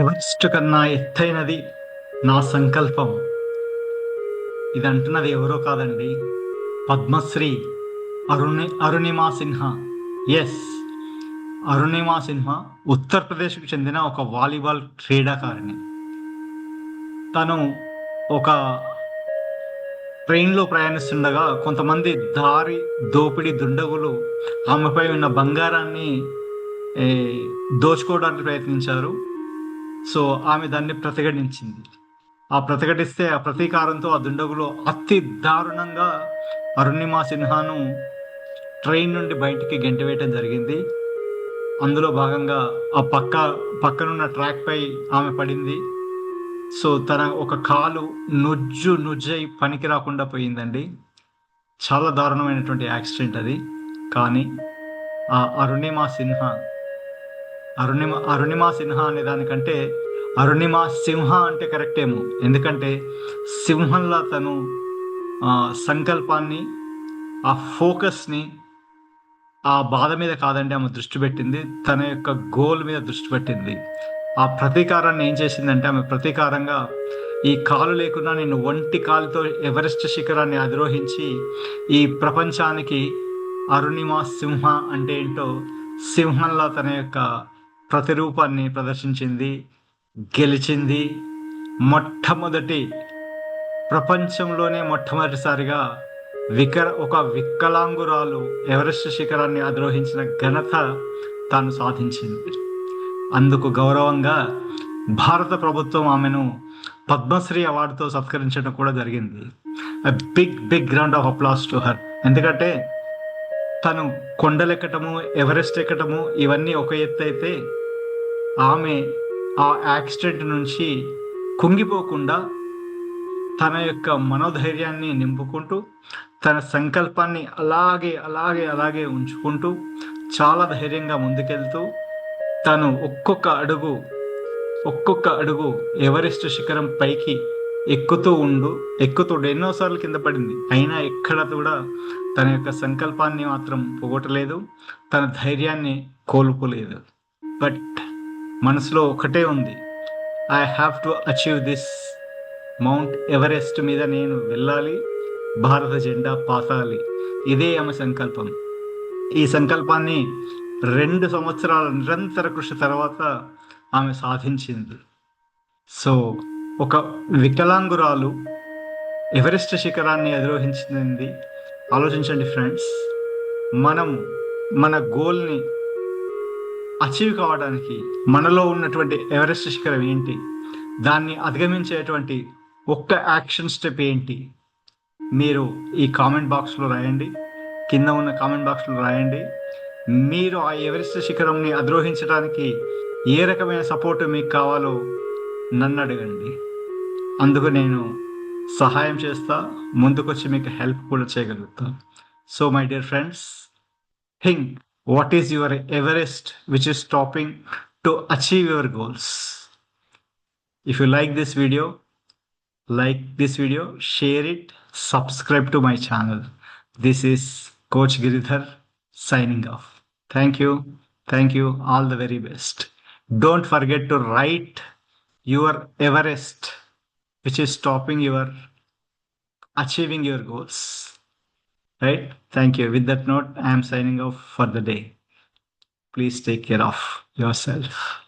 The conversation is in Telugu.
ఎవరెస్ట్ కన్నా ఎత్తైనది నా సంకల్పం. ఇది అంటున్నది ఎవరో కాదండి పద్మశ్రీ అరుణి అరుణిమా సిన్హా. ఎస్ అరుణిమా సిన్హా ఉత్తరప్రదేశ్కు చెందిన ఒక వాలీబాల్ క్రీడాకారిణి. తను ఒక ట్రైన్లో ప్రయాణిస్తుండగా కొంతమంది దారి దోపిడీ దుండగులు ఆమెపై ఉన్న బంగారాన్ని దోచుకోవడానికి ప్రయత్నించారు. సో ఆమె దాన్ని ప్రతిఘటించింది. ఆ ప్రతిఘటిస్తే ఆ ప్రతీకారంతో ఆ దుండగులు అతి దారుణంగా అరుణిమా సిన్హాను ట్రైన్ నుండి బయటికి గెంటవేయటం జరిగింది. అందులో భాగంగా ఆ పక్క పక్కనున్న ట్రాక్ పై ఆమె పడింది. సో తన ఒక కాలు నుజ్జు నుజ్జై పనికి రాకుండా పోయిందండి. చాలా దారుణమైనటువంటి యాక్సిడెంట్ అది. కానీ ఆ అరుణిమా సిన్హా అరుణిమ అరుణిమ సిన్హా అనే దానికంటే అరుణిమ సింహ అంటే కరెక్ట్ ఏమో. ఎందుకంటే సింహంలా తను సంకల్పాన్ని ఆ ఫోకస్ని ఆ బాధ మీద కాదండి ఆమె దృష్టి పెట్టింది. తన యొక్క గోల్ మీద దృష్టి పెట్టింది. ఆ ప్రతీకారాన్ని ఏం చేసిందంటే ఆమె ప్రతీకారంగా ఈ కాలు లేకుండా నేను ఒంటి కాలుతో ఎవరెస్ట్ శిఖరాన్ని అధిరోహించి ఈ ప్రపంచానికి అరుణిమ సింహ అంటే ఏంటో సింహంలా తన యొక్క ప్రతిరూపాన్ని ప్రదర్శించింది గెలిచింది మొట్టమొదటి ప్రపంచంలోనే మొట్టమొదటిసారిగా వికర ఒక వికలాంగురాలు ఎవరెస్ట్ శిఖరాన్ని అధిరోహించిన ఘనత తాను సాధించింది. అందుకు గౌరవంగా భారత ప్రభుత్వం ఆమెను పద్మశ్రీ అవార్డుతో సత్కరించడం కూడా జరిగింది. Big big round of applause to her ఎందుకంటే తను కొండలెక్కటము ఎవరెస్ట్ ఎక్కటము ఇవన్నీ ఒక ఎత్తు అయితే ఆమె ఆ యాక్సిడెంట్ నుంచి కుంగిపోకుండా తన యొక్క మనోధైర్యాన్ని నింపుకుంటూ తన సంకల్పాన్ని అలాగే అలాగే అలాగే ఉంచుకుంటూ చాలా ధైర్యంగా ముందుకెళ్తూ తను ఒక్కొక్క అడుగు ఒక్కొక్క అడుగు ఎవరెస్ట్ శిఖరం పైకి ఎక్కుతూ ఉండు ఎక్కుతూ ఎన్నోసార్లు కింద పడింది. అయినా ఎక్కడ కూడా తన యొక్క సంకల్పాన్ని మాత్రం పోగొట్టలేదు తన ధైర్యాన్ని కోల్పోలేదు. బట్ మనసులో ఒకటే ఉంది. I have to achieve this Mount Everest మీద నేను వెళ్ళాలి. భారత జెండా పాతాలి. ఇదే ఆమె సంకల్పం. ఈ సంకల్పాన్ని రెండు సంవత్సరాల నిరంతర కృషి తర్వాత ఆమె సాధించింది. సో ఒక వికలాంగురాలు ఎవరెస్ట్ శిఖరాన్ని అధిరోహించింది ఆలోచించండి ఫ్రెండ్స్. మనం మన గోల్ని అచీవ్ కావడానికి మనలో ఉన్నటువంటి ఎవరెస్ట్ శిఖరం ఏంటి? దాన్ని అధిగమించేటువంటి ఒక్క యాక్షన్ స్టెప్ ఏంటి? మీరు ఈ కామెంట్ బాక్స్లో రాయండి. కింద ఉన్న కామెంట్ బాక్స్లో రాయండి. మీరు ఆ ఎవరెస్ట్ శిఖరంని అధిరోహించడానికి ఏ రకమైన సపోర్ట్ మీకు కావాలో నన్ను అడగండి. అందుకు నేను సహాయం చేస్తా. ముందుకొచ్చి మీకు హెల్ప్ కూడా చేయగలుగుతా. So my dear friends think what is your Everest which is stopping to achieve your goals. If you like this video, like this video, share it, subscribe to my channel. This is Coach Giridhar signing off. Thank you. Thank you. All the very best. Don't forget to write your Everest, which is stopping your achieving your goals right? Thank you. With that note i am signing off for the day. Please take care of yourself